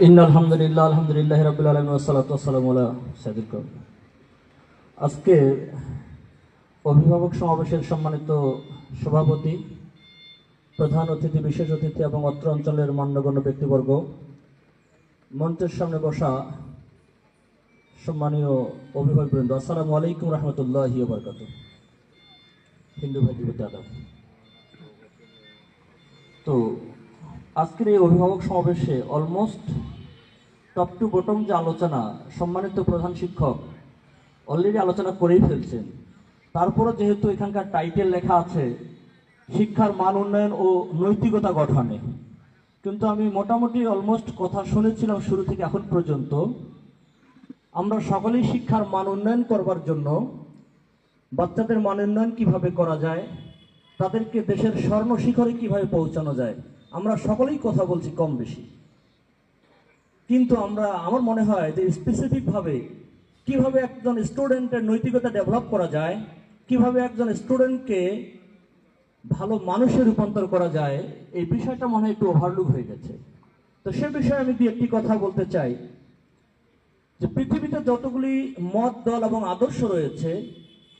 In আলহামদুলিল্লাহ আলহামদুলিল্লাহ রাবুল আলম সাইদুল কবির আজকে অভিভাবক সমাবেশের সম্মানিত সভাপতি, প্রধান অতিথি, বিশেষ অতিথি এবং অত্র অঞ্চলের মান্যগণ্য ব্যক্তিবর্গ, মঞ্চের সামনে বসা সম্মানীয় অভিভাবক অভিভাবকবৃন্দ, আসসালামু আলাইকুম রহমতুল্লাহ বরকাত হিন্দু ভাই আদাব। তো আজকের এই অভিভাবক সমাবেশে অলমোস্ট টপ টু বটম যে আলোচনা, সম্মানিত প্রধান শিক্ষক অলরেডি আলোচনা করেই ফেলছেন। তারপরও যেহেতু এখানকার টাইটেল লেখা আছে, শিক্ষার মান উন্নয়ন ও নৈতিকতা গঠনে। কিন্তু আমি মোটামুটি অলমোস্ট কথা শুনেছিলাম শুরু থেকে এখন পর্যন্ত, আমরা সকলেই শিক্ষার মান উন্নয়ন করবার জন্য বাচ্চাদের মান উন্নয়ন কীভাবে করা যায়, তাদেরকে দেশের স্বর্ণ শিখরে কীভাবে পৌঁছানো যায় আমরা সকলেই কথা বলছি কম বেশি। কিন্তু আমরা, আমার মনে হয় যে স্পেসিফিকভাবে কীভাবে একজন স্টুডেন্টের নৈতিকতা ডেভেলপ করা যায়, কীভাবে একজন স্টুডেন্টকে ভালো মানুষে রূপান্তর করা যায়, এই বিষয়টা মনে হয় একটু ওভারলুক হয়ে গেছে। তো সে বিষয়ে আমি দু একটি কথা বলতে চাই। যে পৃথিবীতে যতগুলি মত, দল এবং আদর্শ রয়েছে,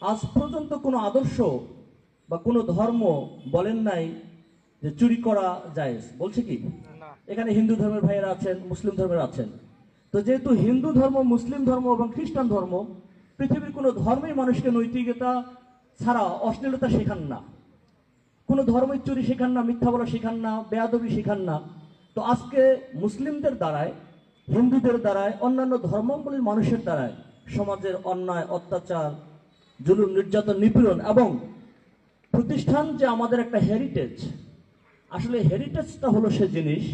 আজ পর্যন্ত কোনো আদর্শ বা কোনো ধর্ম বলেন নাই যে চুরি করা যায়। বলছে কি? এখানে হিন্দু ধর্মের ভাইয়েরা আছেন মুসলিম ধর্মের আছেন। তো যেহেতু হিন্দু ধর্ম মুসলিম ধর্ম এবং খ্রিস্টান ধর্ম পৃথিবীর কোনো ধর্মেই মানুষকে নৈতিকতা ছাড়া অশ্লীলতা শেখান না। কোনো ধর্মের চুরি শেখান না মিথ্যা বলা শেখান না বেয়াদবি শেখান না। তো আজকে মুসলিমদের দ্বারায় হিন্দুদের দ্বারায় অন্যান্য ধর্মাবলীর মানুষের দ্বারায় সমাজের অন্যায় অত্যাচার জুলুম নির্যাতন নিপীড়ন এবং প্রতিষ্ঠান যে আমাদের একটা হেরিটেজ আসলে হেরিটেজটা হলো সে জিনিস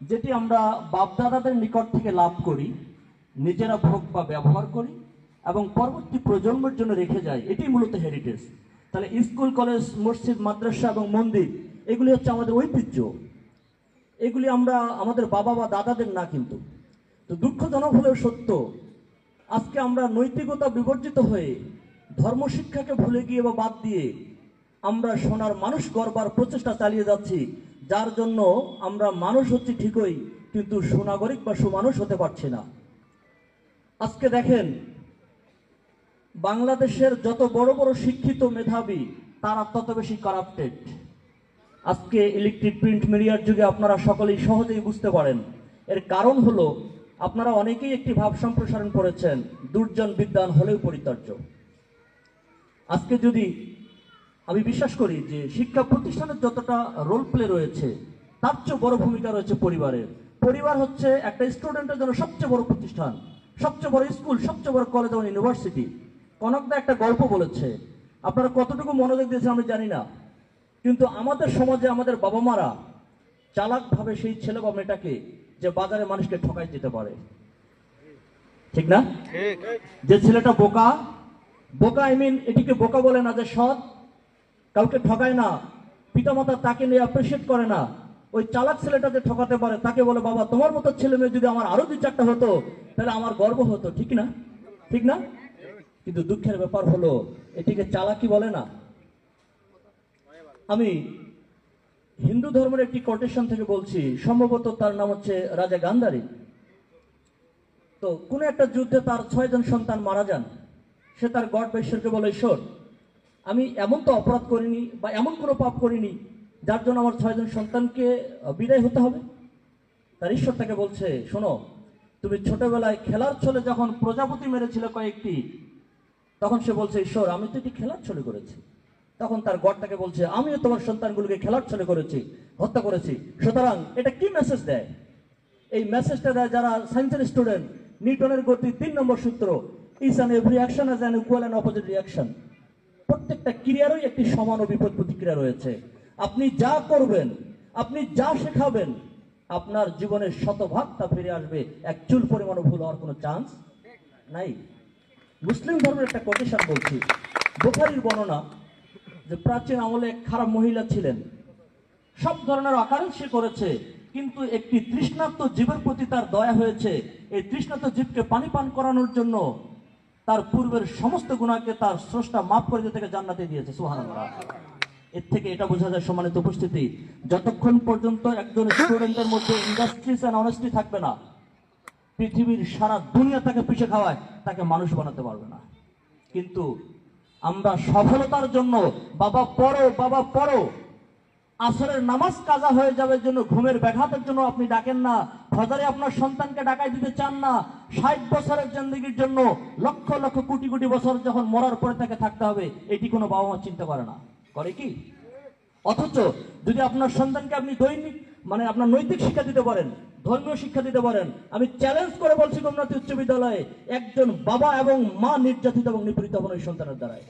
যেটি আমরা বাপদাদাদের নিকট থেকে লাভ করি, নিজেরা ভোগ বা ব্যবহার করি এবং পরবর্তী প্রজন্মের জন্য রেখে যাই। এটি মূলত হেরিটেজ তাহলে স্কুল, কলেজ, মসজিদ, মাদ্রাসা এবং মন্দির, এগুলি হচ্ছে আমাদের ঐতিহ্য। এগুলি আমরা আমাদের বাবা বা দাদাদের না কিন্তু। তো দুঃখজনক হলেও সত্য, আজকে আমরা নৈতিকতা বিবর্জিত হয়ে ধর্মশিক্ষাকে ভুলে গিয়ে বা বাদ দিয়ে আমরা সোনার মানুষ গড়বার প্রচেষ্টা চালিয়ে যাচ্ছি। যার জন্য আমরা মানুষ হচ্ছি ঠিকই, কিন্তু সুনাগরিক বা সুমানুষ হতে পারছি না। আজকে দেখেন, বাংলাদেশের যত বড় বড় শিক্ষিত মেধাবী, তারা তত বেশি কারাপ্টেড আজকে ইলেকট্রিক প্রিন্ট মিডিয়ার যুগে আপনারা সকলেই সহজেই বুঝতে পারেন। এর কারণ হলো, আপনারা অনেকেই একটি ভাব সম্প্রসারণ করেছেন, দুর্জন বিদ্যান হলেও পরিতার্য আজকে যদি আমি বিশ্বাস করি যে শিক্ষা প্রতিষ্ঠানের যতটা রোল প্লে রয়েছে তার চেয়ে বড় ভূমিকা রয়েছে পরিবারের। পরিবার হচ্ছে একটা স্টুডেন্টের জন্য সবচেয়ে বড় প্রতিষ্ঠান সবচেয়ে বড় স্কুল সবচেয়ে বড় কলেজ এবং ইউনিভার্সিটি কনকদা একটা গল্প বলেছে আপনারা কতটুকু মনোযোগ দিয়েছেন আমি জানি না কিন্তু আমাদের সমাজে আমাদের বাবা মারা চালাকভাবে সেই ছেলে বা মেয়েটাকে যে বাজারে মানুষকে ঠকাই দিতে পারে। ঠিক না? যে ছেলেটা বোকা বোকা আই মিন এটিকে বোকা বলে না যে সৎ কাউকে ঠকায় না, পিতামাতা তাকে নিয়ে অ্যাপ্রিসিয়েট করে না, ওই চালাক ছেলেটা যে ঠকাতে পারে, তাকে বলে, বাবা, তোমার মতো ছেলে মেয়ে যদি আমার আরও দু চারটা হতো, তাহলে আমার গর্ব হতো। ঠিক না? ঠিক না? কিন্তু দুঃখের ব্যাপার হলো, এটিকে চালাকি বলে না। আমি হিন্দু ধর্মের একটি কোটেশন থেকে বলছি, সম্ভবত তার নাম হচ্ছে রাজা গান্ধারী। তো কোন একটা যুদ্ধে তার ছয়জন সন্তান মারা যান, সে তার গড বা ঈশ্বরকে বলে ঈশ্বর। আমি এমন তো অপরাধ করিনি বা এমন কোনো পাপ করিনি যার জন্য আমার ছয়জন সন্তানকে বিদায় হতে হবে। তার ঈশ্বর তাকে বলছে, শোনো, তুমি ছোটবেলায় খেলার ছলে যখন প্রজাপতি মেরেছিল কয়েকটি, তখন সে বলছে, ঈশ্বর, আমি তো এটি খেলার ছলে করেছি। তখন তার গড়টাকে বলছে, আমিও তোমার সন্তানগুলোকে খেলার ছলে করেছি, হত্যা করেছি। সুতরাং এটা কি মেসেজ দেয়? এই মেসেজটা দেয় যারা সায়েন্সের স্টুডেন্ট নিউটনের গতি তিন নম্বর সূত্র। Is an every action as an equal and opposite reaction প্রত্যেকটা ক্রিয়ারই একটি সমান ও বিপদ প্রতিক্রিয়া রয়েছে। আপনি যা করবেন, আপনি যা শেখাবেন, আপনার জীবনের শতভাগ তা ফিরে আসবে। এক চুল পরিমাণও ভুল হওয়ার কোনো চান্স নাই। মুসলিম ধর্মের একটা কোটেশন বলছি। বোখারির বর্ণনা যে প্রাচীন আমলে এক খারাপ মহিলা ছিলেন। সব ধরনের অকারণ সে করেছে, কিন্তু একটি তৃষ্ণার্ত জীবের প্রতি তার দয়া হয়েছে। এই তৃষ্ণার্ত জীবকে পানি পান করানোর জন্য তার পূর্বের সমস্ত গুণাকে তার স্রষ্টা মাফ করে দিয়ে তাকে জান্নাতে দিয়েছে সুহান এর থেকে এটা বোঝা যায় সম্মানিত উপস্থিতি, যতক্ষণ পর্যন্ত একজন স্টুডেন্টের মধ্যে ইন্ডাস্ট্রিজ অ্যান্ড অনেস্টি থাকবে না, পৃথিবীর সারা দুনিয়া তাকে পিছিয়ে খাওয়ায়, তাকে মানুষ বানাতে পারবে না। কিন্তু আমরা সফলতার জন্য, বাবা পড়ো বাবা পড়ো আসরের নামাজ কাজা হয়ে যাবে জন্য, ঘুমের ব্যাঘাতের জন্য আপনি ডাকেন না। ফজরে আপনার সন্তানকে ডাকাই দিতে চান না। ষাট বছরের জিন্দগির জন্য লক্ষ লক্ষ কোটি কোটি বছর যখন মরার পরে তাকে থাকতে হবে, এটি কোনো বাবা মা চিন্তা করে না। করে কি? অথচ যদি আপনার সন্তানকে আপনি দৈনিক মানে আপনার নৈতিক শিক্ষা দিতে পারেন, ধর্মীয় শিক্ষা দিতে পারেন, আমি চ্যালেঞ্জ করে বলছি গোমনাথী উচ্চ বিদ্যালয়ে, একজন বাবা এবং মা নির্যাতিত এবং নিপীড়িত হবেন ওই সন্তানের দ্বারাই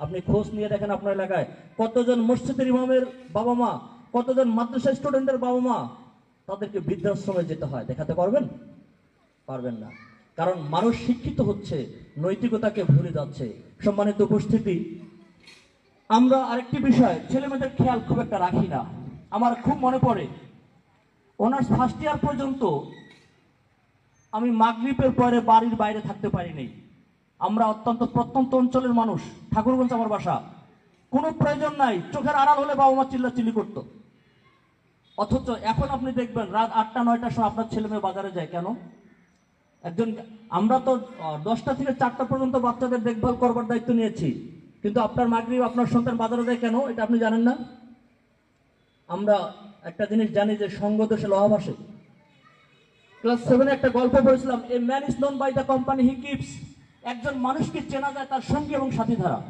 আপনি খোঁজ নিয়ে দেখেন আপনার এলাকায়। কতজন মসজিদের ইমামের বাবা মা, কতজন মাদ্রাসা স্টুডেন্টের বাবা মা, তাদেরকে বৃদ্ধাশ্রমে যেতে হয়। দেখাতে পারবেন? পারবেন না। কারণ মানুষ শিক্ষিত হচ্ছে, নৈতিকতাকে ভুলে যাচ্ছে। সম্মানিত উপস্থিতি, আমরা আরেকটি বিষয় ছেলে মেয়েদের খেয়াল খুব একটা রাখি না। আমার খুব মনে পড়ে, অনার্স ফার্স্ট ইয়ার পর্যন্ত আমি মাগরিবের পরে বাড়ির বাইরে থাকতে পারিনি। আমরা অত্যন্ত প্রত্যন্ত অঞ্চলের মানুষ, ঠাকুরগঞ্জ আমার বাসা। কোনো প্রয়োজন নাই, চোখের আড়াল হলে বাবা মা চিল্লা চিল্লি করতো। অথচ এখন আপনি দেখবেন, রাত আটটা নয়টার সময় আপনার ছেলে মেয়ে বাজারে যায়। কেন? একজন, আমরা তো দশটা থেকে চারটা পর্যন্ত বাচ্চাদের দেখভাল করবার দায়িত্ব নিয়েছি। কিন্তু আপনার মাগরিব, আপনার সন্তান বাজারে যায় কেন? এটা আপনি জানেন না? আমরা একটা জিনিস জানি যে সঙ্গ দোষে লোহাব আসে। ক্লাস সেভেনে একটা গল্প পড়েছিলাম a man is known by the company he keeps একজন মানুষকে চেনা যায় তার সঙ্গী এবং সাথী ধারা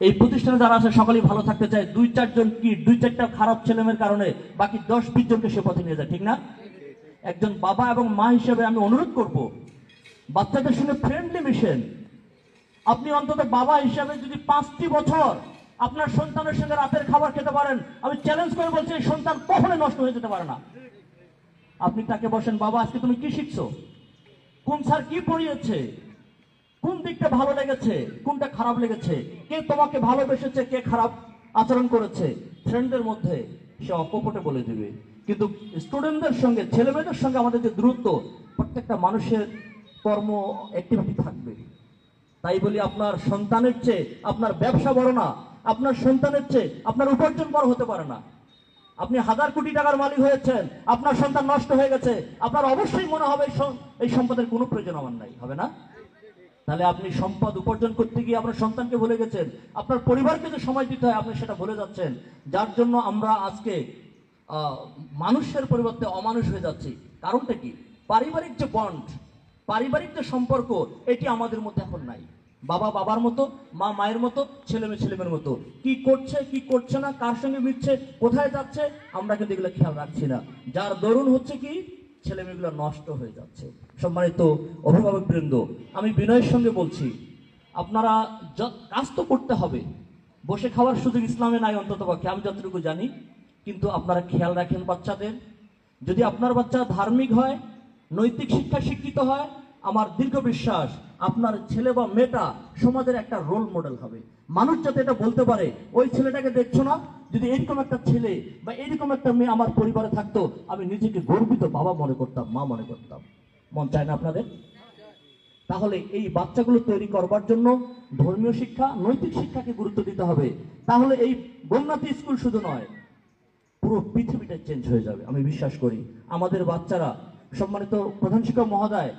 এই প্রতিষ্ঠানে যারা আছে, সকলেই ভালো থাকতে চায়। দুই চারজন কি, দুই চারটা খারাপ ছেলেমেয়ের কারণে বাকি দশ, বিশ জনকে সে পথে নিয়ে যায়, ঠিক না? একজন বাবা এবং মা হিসেবে আমি অনুরোধ করব, বাচ্চাদের সঙ্গে ফ্রেন্ডলি মিশেন। আপনি অন্তত বাবা হিসাবে যদি পাঁচটি বছর আপনার সন্তানের সঙ্গে রাতের খাবার খেতে পারেন, আমি চ্যালেঞ্জ করে বলছি সন্তান কখনোই নষ্ট হয়ে যেতে পারে না। আপনি তাকে বসেন বাবা, আজকে তুমি কি শিখছো? কোন স্যার কি পড়িয়েছে? কোন দিকটা ভালো লেগেছে? কোনটা খারাপ লেগেছে? কে তোমাকে ভালোবেসেছে, কে খারাপ আচরণ করেছে? ফ্রেন্ডদের মধ্যে সে অকপটে বলে দিবে। কিন্তু স্টুডেন্টদের সঙ্গে, ছেলেমেয়েদের সঙ্গে আমাদের যে দূরত্ব, প্রত্যেকটা মানুষের কর্ম অ্যাক্টিভিটি থাকবে। তাই বলি আপনার সন্তানের চেয়ে, আপনার ব্যবসা বড় না। আপনার সন্তানের চেয়ে আপনার উপার্জন বড় হতে পারে না। আপনি হাজার কোটি টাকার মালিক হয়েছেন, আপনার সন্তান নষ্ট হয়ে গেছে, আপনার অবশ্যই মনে হবে এই সম্পদের কোনো প্রয়োজন আমার নাই, হবে না? তাহলে আপনি সম্পদ উপার্জন করতে গিয়ে আপনার সন্তানকে ভুলে গেছেন, আপনার পরিবারকে যে সময় দিতে হয়, আপনি সেটা ভুলে যাচ্ছেন, যার জন্য আমরা আজকে মানুষের পরিবর্তে অমানুষ হয়ে যাচ্ছি। কারণটা কি? পারিবারিক যে বন্ড পারিবারিক যে সম্পর্ক, এটি আমাদের মধ্যে এখন নাই। বাবা বাবার মতো, মা মায়ের মতো, ছেলে মেয়ে ছেলে মেয়ের মতো। কি করছে কি করছে না, কার সঙ্গে মিশছে, কোথায় যাচ্ছে, আমরা কিন্তু এগুলো খেয়াল রাখছি না। যার দরুন হচ্ছে কি, ছেলে মেয়েগুলো নষ্ট হয়ে যাচ্ছে। সম্মানিত অভিভাবক বৃন্দ, আমি বিনয়ের সঙ্গে বলছি, আপনারা কাজ তো করতে হবে। বসে খাওয়ার সুযোগ ইসলামে নাই অন্তত পক্ষে, আমি যতটুকু জানি। কিন্তু আপনারা খেয়াল রাখেন বাচ্চাদের। যদি আপনার বাচ্চা ধার্মিক হয়, নৈতিক শিক্ষা শিক্ষিত হয় আমার দীর্ঘ বিশ্বাস, আপনার ছেলে বা মেয়েটা সমাজের একটা রোল মডেল হবে। মানুষ যাতে এটা বলতে পারে, ওই ছেলেটাকে দেখছ না? যদি এরকম একটা ছেলে বা এরকম একটা মেয়ে আমার পরিবারে থাকতো, আমি নিজেকে গর্বিত বাবা মনে করতাম, মা মনে করতাম। মন চায় না আপনাদের? তাহলে এই বাচ্চাগুলো তৈরি করবার জন্য ধর্মীয় শিক্ষা, নৈতিক শিক্ষাকে গুরুত্ব দিতে হবে। তাহলে এই বন্যাতি স্কুল শুধু নয়, পুরো পৃথিবীটা চেঞ্জ হয়ে যাবে, আমি বিশ্বাস করি। আমাদের বাচ্চারা, সম্মানিত প্রধান শিক্ষক মহোদয়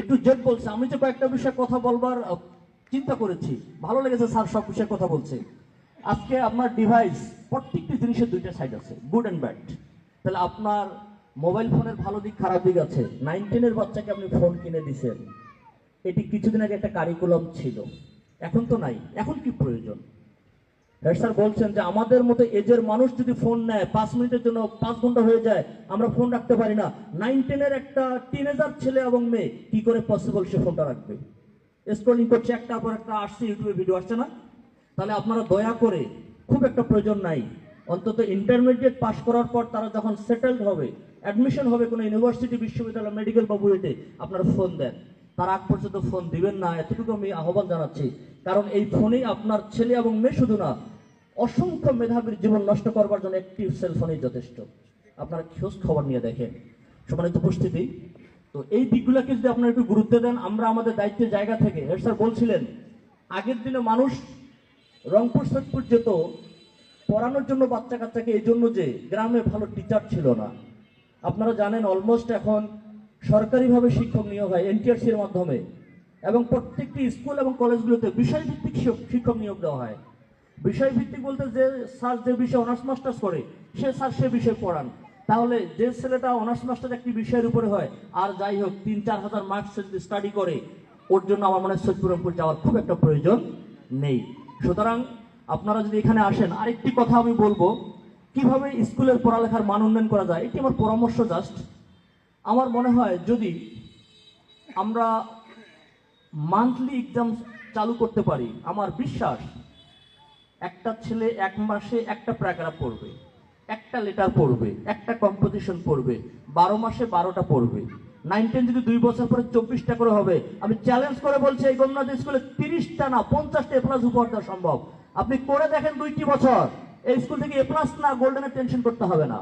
একটু জেদ বলছে, আমি যে কয়েকটা বিষয়ে কথা বলবার চিন্তা করেছি। ভালো লেগেছে স্যার সব বিষয়ে কথা বলছে। আজকে আপনার ডিভাইস প্রত্যেকটি জিনিসের দুইটা সাইড আছে গুড অ্যান্ড ব্যাড তাহলে আপনার মোবাইল ফোনের ভালো দিক, খারাপ দিক আছে। নাইন টেনের বাচ্চাকে আপনি ফোন কিনে দিছেন। এটি কিছুদিন আগে একটা কারিকুলাম ছিল। এখন তো নাই। এখন কি প্রয়োজন? স্যার বলছেন যে আমাদের মতো এজের মানুষ যদি ফোন নেয়, পাঁচ মিনিটের জন্য পাঁচ ঘণ্টা হয়ে যায়, আমরা ফোন রাখতে পারি না। নাইন টেনের একটা টিনেজার ছেলে এবং মেয়ে, কি করে পসিবল সে ফোনটা রাখবে? স্ক্রলিং করছে, একটা পর একটা আসছে ইউটিউবে ভিডিও আসছে না? তাহলে আপনারা দয়া করে, খুব একটা প্রয়োজন নাই। অন্তত ইন্টারমিডিয়েট পাস করার পর তারা যখন সেটেলড হবে অ্যাডমিশন হবে কোনো ইউনিভার্সিটি বিশ্ববিদ্যালয় মেডিকেল বা বুয়েটে আপনারা ফোন দেন। তার আগ পর্যন্ত ফোন দিবেন না। এতটুকু আমি আহ্বান জানাচ্ছি। কারণ এই ফোনেই আপনার ছেলে এবং মেয়ে শুধু না, অসংখ্য মেধাবীর জীবন নষ্ট করবার জন্য একটি সেল ফোনই যথেষ্ট। আপনারা খোঁজ খবর নিয়ে দেখেন। সম্মানিত উপস্থিতি, তো এই দিকগুলোকে যদি আপনারা একটু গুরুত্ব দেন, আমরা আমাদের দায়িত্বের জায়গা থেকে, হেড স্যার বলছিলেন, আগের দিনে মানুষ রংপুর সৈয়দপুর যেত, পড়ানোর জন্য বাচ্চা কাচ্চাকে এই জন্য যে গ্রামে ভালো টিচার ছিল না। আপনারা জানেন অলমোস্ট এখন সরকারিভাবে শিক্ষক নিয়োগ হয় এনটিআরসির মাধ্যমে। এবং প্রত্যেকটি স্কুল এবং কলেজগুলোতে বিষয়ভিত্তিক শিক্ষক- নিয়োগ দেওয়া হয়। বিষয়ভিত্তিক বলতে যে স্যার যে বিষয়ে অনার্স মাস্টার্স করে, সে স্যার সে বিষয়ে পড়ান। তাহলে যে ছেলেটা অনার্স মাস্টার একটি বিষয়ের উপরে হয়, আর যাই হোক, তিন চার হাজার মার্কস যদি স্টাডি করে, ওর জন্য আমার মনে হয় সৈয়দপুরমপুর যাওয়ার খুব একটা প্রয়োজন নেই। সুতরাং আপনারা যদি এখানে আসেন, আরেকটি কথা আমি বলব, কীভাবে স্কুলের পড়ালেখার মান উন্নয়ন করা যায়, এটি আমার পরামর্শ জাস্ট আমার মনে হয় যদি আমরা মান্থলি এক্সাম চালু করতে পারি, আমার বিশ্বাস একটা ছেলে এক মাসে একটা প্যারাগ্রাফ পড়বে, একটা লেটার পড়বে, একটা কম্পোজিশন পড়বে, বারো মাসে বারোটা পড়বে নাইন টেন যদি দুই বছর পরে চব্বিশটা করে হবে, আমি চ্যালেঞ্জ করে বলছি এই গোমনাথ স্কুলে তিরিশটা না পঞ্চাশটা এ প্লাস উপহার দেওয়া সম্ভব। আপনি করে দেখেন দুইটি বছর, এই স্কুল থেকে এ প্লাস না গোল্ডেনের টেনশন করতে হবে না।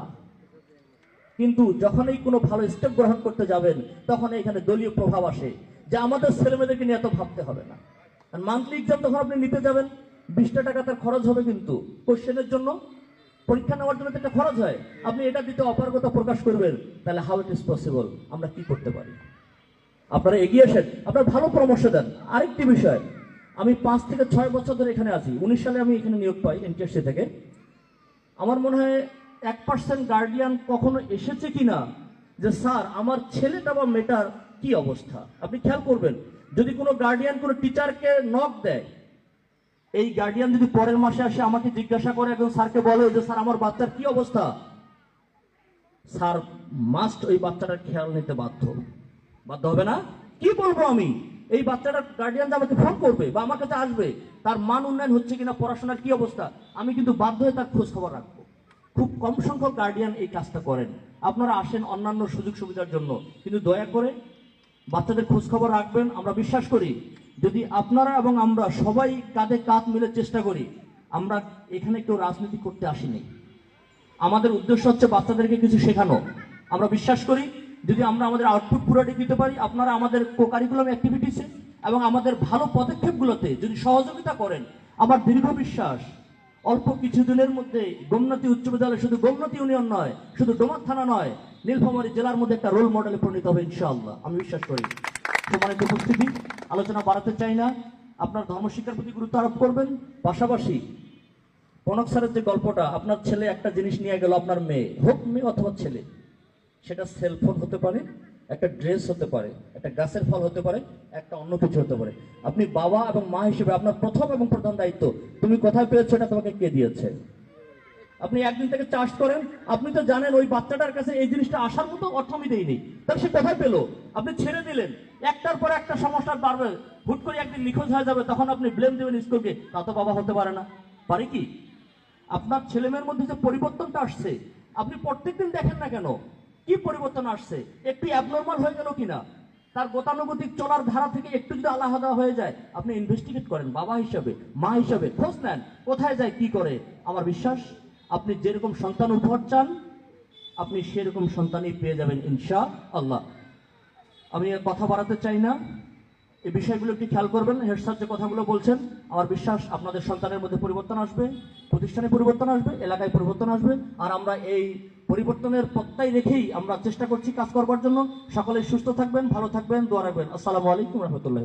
কিন্তু যখনই কোনো ভালো স্টেপ গ্রহণ করতে যাবেন, তখন এখানে দলীয় প্রভাব আসে, যে আমাদের ছেলেমেয়েদেরকে নিয়ে এত ভাবতে হবে না। আর মান্থলি এক্সাম তখন আপনি নিতে যাবেন, বিশটা টাকা তার খরচ হবে কিন্তু। কোশ্চেনের জন্য পরীক্ষা নেওয়ার জন্য একটা খরচ হয়। আপনি এটা দিতে অপারগতা প্রকাশ করবেন, তাহলে হাউ ইট ইজ পসিবল আমরা কি করতে পারি? আপনারা এগিয়ে আসেন, আপনারা ভালো পরামর্শ দেন। আরেকটি বিষয়, আমি পাঁচ থেকে ছয় বছর ধরে এখানে আছি। উনিশ সালে আমি এখানে নিয়োগ পাই এনটিএসসি থেকে। আমার মনে হয় এক পার্সেন্ট গার্ডিয়ান কখনো এসেছে কিনা? যে, স্যার, আমার ছেলেটা বা মেয়েটার কি অবস্থা? আপনি খেয়াল করবেন, যদি কোনো গার্ডিয়ান কোনো টিচারকে নক দেয়, এই গার্ডিয়ান যদি পরের মাসে আসে আমাকে জিজ্ঞাসা করে, একজন স্যারকে বলে যে, স্যার, আমার বাচ্চার কি অবস্থা? স্যার মাস্ট ওই বাচ্চাটার খেয়াল নিতে বাধ্য। বাধ্য হবে না? কি বলব আমি? এই বাচ্চাটার গার্ডিয়ান আমাকে ফোন করবে বা আমার কাছে আসবে, তার মান উন্নয়ন হচ্ছে কিনা, পড়াশোনার কি অবস্থা? আমি কিন্তু বাধ্য হয়ে তার খোঁজ খবর রাখব। খুব কম সংখ্যক গার্ডিয়ান এই কাজটা করেন। আপনারা আসেন অন্যান্য সুযোগ সুবিধার জন্য। কিন্তু দয়া করে বাচ্চাদের খোঁজখবর রাখবেন। আমরা বিশ্বাস করি, যদি আপনারা এবং আমরা সবাই কাঁধে কাঁধ মিলে চেষ্টা করি, আমরা এখানে কেউ রাজনীতি করতে আসিনি। আমাদের উদ্দেশ্য হচ্ছে বাচ্চাদেরকে কিছু শেখানো। আমরা বিশ্বাস করি, যদি আমরা আমাদের আউটপুট পুরোটি দিতে পারি, আপনারা আমাদের কোকারিকুলাম অ্যাক্টিভিটিসে এবং আমাদের ভালো পদক্ষেপগুলোতে যদি সহযোগিতা করেন, আমার দীর্ঘ বিশ্বাস অল্প কিছুদিনের মধ্যে গোমনাথী উচ্চ বিদ্যালয় শুধু গোমনাথী ইউনিয়ন নয়, শুধু ডোমার থানা নয়, নীলফামারী জেলার মধ্যে একটা রোল মডেলে পরিণত হবে ইনশাআল্লাহ। আমি বিশ্বাস করি। সম্মানিত উপস্থিতি, আলোচনা বাড়াতে চাই না। আপনার ধর্মশিক্ষার প্রতি গুরুত্ব আরোপ করবেন। পাশাপাশি কনক স্যারের যে গল্পটা, আপনার ছেলে একটা জিনিস নিয়ে গেল আপনার মেয়ে, হোক মেয়ে অথবা ছেলে, সেটা সেলফোন হতে পারে। একটা ড্রেস হতে পারে, একটা গাছের ফল হতে পারে, একটা অন্য কিছু হতে পারে। আপনি বাবা এবং মা হিসেবে আপনার প্রথম এবং প্রধান দায়িত্ব, তুমি কোথায় পেয়েছ এটা তোমাকে কে দিয়েছে? আপনি একদিন থেকে চাষ করেন, আপনি তো জানেন ওই বাচ্চাটার কাছে এই জিনিসটা আসার মতো অর্থ আমি দেইনি। তাহলে সে কোথায় পেল? আপনি ছেড়ে দিলেন, একটার পর একটা সমস্যা বাড়বে, হুট করে একদিন নিখোঁজ হয়ে যাবে, তখন আপনি ব্লেম দেবেন স্কুলকে তা তো বাবা হতে পারে না। পারে কি? আপনার ছেলেমেয়ের মধ্যে যে পরিবর্তনটা আসছে, আপনি প্রত্যেকদিন দেখেন না কেন কি পরিবর্তন আসছে? একটু অ্যাবনর্মাল হয়ে গেল কিনা? তার গতানুগতিক চলার ধারা থেকে একটু যদি আলাদা হয়ে যায়, আপনি ইনভেস্টিগেট করেন, বাবা হিসাবে, মা হিসাবে, খোঁজ নেন, কোথায় যায়, কি করে? আমার বিশ্বাস, আপনি যেরকম সন্তান উপহার চান, আপনি সেরকম সন্তানই পেয়ে যাবেন ইনশা আল্লাহ। আমি কথা বাড়াতে চাই না। এই বিষয়গুলো একটু খেয়াল করবেন। হেড স্যার যে কথাগুলো বলছেন, আমার বিশ্বাস আপনাদের সন্তানের মধ্যে পরিবর্তন আসবে, প্রতিষ্ঠানে পরিবর্তন আসবে, এলাকায় পরিবর্তন আসবে, আর আমরা এই পরিবর্তনের পত্তাই রেখেই আমরা চেষ্টা করছি কাজ করবার জন্য। সকলে সুস্থ থাকবেন, ভালো থাকবেন, দোয়া রাখবেন। আসসালামু আলাইকুম রহমতুল্লাহ